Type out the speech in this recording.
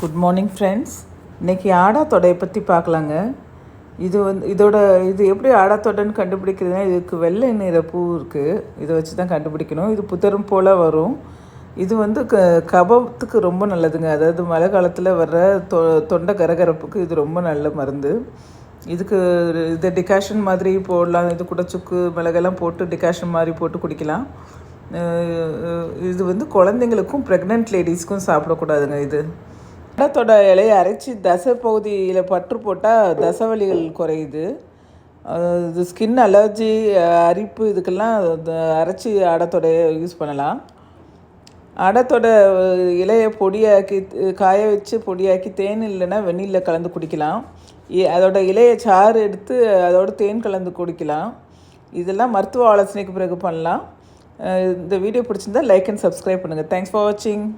Good morning friends இன்றைக்கி ஆடாத்தொடையை பற்றி பார்க்கலாங்க. இது வந்து இதோட இது எப்படி ஆடாத்தொடைன்னு கண்டுபிடிக்கிறதுனா இதுக்கு வெள்ளை நிற பூ இருக்குது இதை வச்சு தான் கண்டுபிடிக்கணும். இது புத்தரும் போல் வரும். இது வந்து க கபத்துக்கு ரொம்ப நல்லதுங்க. அதாவது மழை காலத்தில் வர்ற தொ தொண்டை கரகரப்புக்கு இது ரொம்ப நல்ல மருந்து. இதுக்கு இது டிகாஷன் மாதிரி போடலாம். இது கூட சுக்கு மிளகெல்லாம் போட்டு டிகாஷன் மாதிரி போட்டு குடிக்கலாம். இது வந்து குழந்தைங்களுக்கும் ப்ரெக்னென்ட் லேடிஸ்க்கும் சாப்பிடக்கூடாதுங்க இது. அடத்தோட இலையை அரைச்சி தசை பகுதியில் பற்று போட்டால் தசவலிகள் குறையுது. இது ஸ்கின் அலர்ஜி அரிப்பு இதுக்கெல்லாம் இந்த அரைச்சி அடத்தொடைய யூஸ் பண்ணலாம். அடத்தோட இலையை பொடியாக்கி காய வச்சு பொடியாக்கி தேன் இல்லைன்னா வெந்நீரில் கலந்து குடிக்கலாம். இ- அதோட இலையை சாறு எடுத்து அதோட தேன் கலந்து குடிக்கலாம். இதெல்லாம் மருத்துவ ஆலோசனைக்கு பிறகு பண்ணலாம். இந்த வீடியோ பிடிச்சிருந்தா லைக் அண்ட் சப்ஸ்கிரைப் பண்ணுங்கள் தேங்க்ஸ் ஃபார் வாட்சிங்